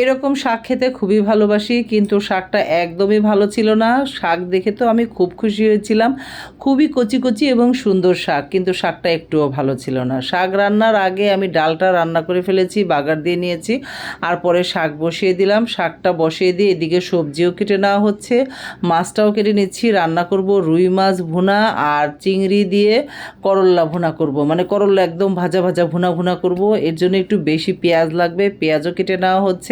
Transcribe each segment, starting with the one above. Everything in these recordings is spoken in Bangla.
এরকম শাক খেতে খুবই ভালোবাসি, কিন্তু শাকটা একদমই ভালো ছিল না। শাক দেখে তো আমি খুব খুশি হয়েছিলাম। খুবই কচি কচি এবং সুন্দর শাক, কিন্তু শাকটা একটুও ভালো ছিল না। শাক রান্নার আগে আমি ডালটা রান্না করে ফেলেছি, বাগার দিয়ে নিয়েছি, আর পরে শাক বসিয়ে দিলাম। শাকটা বসিয়ে দিয়ে এদিকে সবজিও কেটে নেওয়া হচ্ছে, মাছটাও কেটে নিচ্ছি। রান্না করব রুই মাছ ভুনা আর চিংড়ি দিয়ে করল্লা ভুনা করব। মানে করল্লা একদম ভাজা ভাজা ভুনা ভুনা করব। এর জন্য একটু বেশি পেঁয়াজ লাগবে, পেঁয়াজও কেটে নেওয়া হচ্ছে।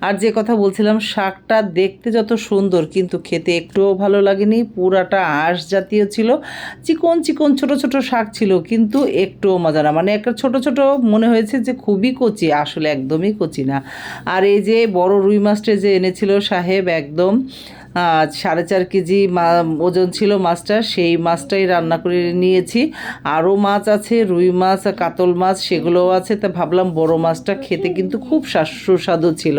আর যে কথা বলছিলাম, শাকটা দেখতে যত সুন্দর, কিন্তু খেতে একটুও ভালো লাগেনি। পুরাটা আঁশ জাতীয় ছিল। চিকন চিকন ছোট ছোট শাক ছিল, কিন্তু একটুও মজা না। মানে একটা ছোট ছোট মনে হয়েছে যে খুবই কচি, আসলে একদমই কচি না। আর এই যে বড় রুই মাছটা যে এনেছিল সাহেব একদম সাড়ে চার কেজি ওজন ছিল মাছটা, সেই মাছটাই রান্না করে নিয়েছি। আরও মাছ আছে, রুই মাছ, কাতল মাছ, সেগুলোও আছে। তা ভাবলাম বড় মাছটা খেতে কিন্তু খুব স্বাস- সুস্বাদু ছিল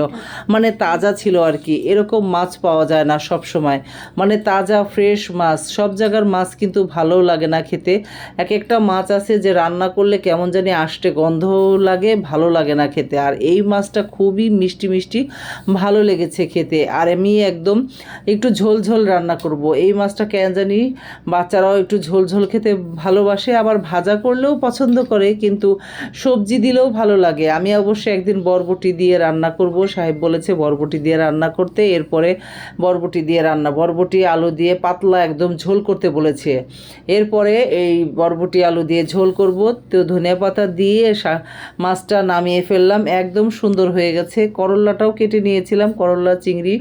মানে তাজা ছিল আর কি। এরকম মাছ পাওয়া যায় না সব সময় মানে তাজা ফ্রেশ মাছ। সব জায়গার মাছ কিন্তু ভালো লাগে না খেতে। এক একটা মাছ আছে যে রান্না করলে কেমন জানি আষ্টে গন্ধ লাগে, ভালো লাগে না খেতে। আর এই মাছটা খুবই মিষ্টি মিষ্টি, ভালো লেগেছে খেতে। আর আমি একদম একটু ঝোল ঝোল রান্না করব। এই মাছটা কেন জানি বাচ্চারাও একটু ঝোল ঝোল খেতে ভালোবাসে, আবার ভাজা করলেও পছন্দ করে, কিন্তু সবজি দিলেও ভালো লাগে। আমি অবশ্যই একদিন বরবটি দিয়ে রান্না করব, সাহেব বলেছে বরবটি দিয়ে রান্না করতে। এরপরে বরবটি দিয়ে রান্না, বরবটি আলু দিয়ে পাতলা একদম ঝোল করতে বলেছে। এরপরে এই বরবটি আলু দিয়ে ঝোল করব, তো ধনিয়া পাতা দিয়ে মাছটা নামিয়ে ফেললাম, একদম সুন্দর হয়ে গেছে। করল্লাটাও কেটে নিয়েছিলাম করল্লা চিংড়ি।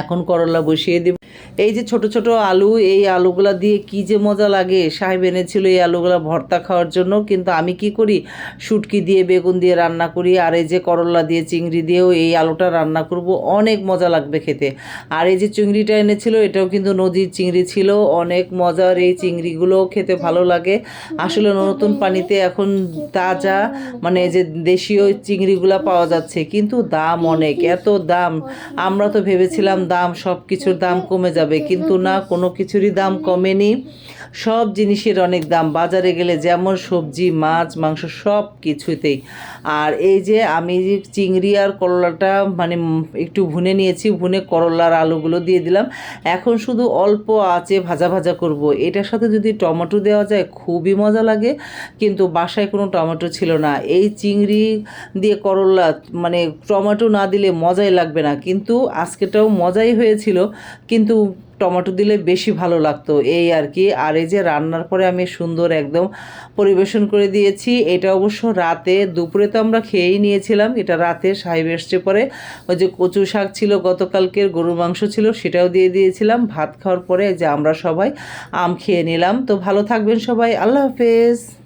এখন করলা বসিয়ে দিব। এই যে ছোট ছোট আলু, এই আলুগুলা দিয়ে কি যে মজা লাগে। সাহেব এনেছিল এই আলুগুলা ভর্তা খাওয়ার জন্য, কিন্তু আমি কি করি? শুটকি দিয়ে, বেগুন দিয়ে রান্না করি, আর এই যে করলা দিয়ে, চিংড়ি দিয়েও এই আলুটা রান্না করব। অনেক মজা লাগবে খেতে। আর এই যে চিংড়িটা এনেছিল, এটাও কিন্তু নদীর চিংড়ি ছিল। অনেক মজার এই চিংড়িগুলো খেতে ভালো লাগে। আসলে নতুন পানিতে এখন তাজা মানে যে দেশীয় চিংড়িগুলো পাওয়া যাচ্ছে, কিন্তু দাম অনেক, এত দাম। আমরা তো ভেবেছিলাম দাম সব কিছুর দাম কমে যাবে। কিন্তু না, কোনো কিছুরই দাম কমেনি। সব জিনিসের অনেক দাম। বাজারে গেলে যেমন সবজি, মাছ, মাংস সব কিছুতেই। আর এই যে আমি চিংড়ি আর করলাটা মানে একটু ভুনে নিয়েছি, ভুনে করলার আলুগুলো দিয়ে দিলাম। এখন শুধু অল্প আঁচে ভাজা ভাজা করব। এটার সাথে যদি টমেটো দেওয়া যায়, খুবই মজা লাগে। কিন্তু বাসায় কোনো টমেটো ছিল না। এই চিংড়ি দিয়ে করলা মানে টমেটো না দিলে মজাই লাগবে না। কিন্তু আজকেটাও মজাই হয়েছিল। কিন্তু টমেটো দিলে বেশি ভালো লাগতো। এই আর কি। আর এই যে রান্নার পরে আমি সুন্দর একদম পরিবেশন করে দিয়েছি। এটা অবশ্য রাতে, দুপুরে তো আমরা খেয়েই নিয়েছিলাম। এটা রাতে সাহেব এসছে পরে। ওই যে কচু শাক ছিল, গতকালকের গরুর মাংস ছিল, সেটাও দিয়ে দিয়েছিলাম। ভাত খাওয়ার পরে যে আমরা সবাই আম খেয়ে নিলাম। তো ভালো থাকবেন সবাই। আল্লাহ হাফেজ।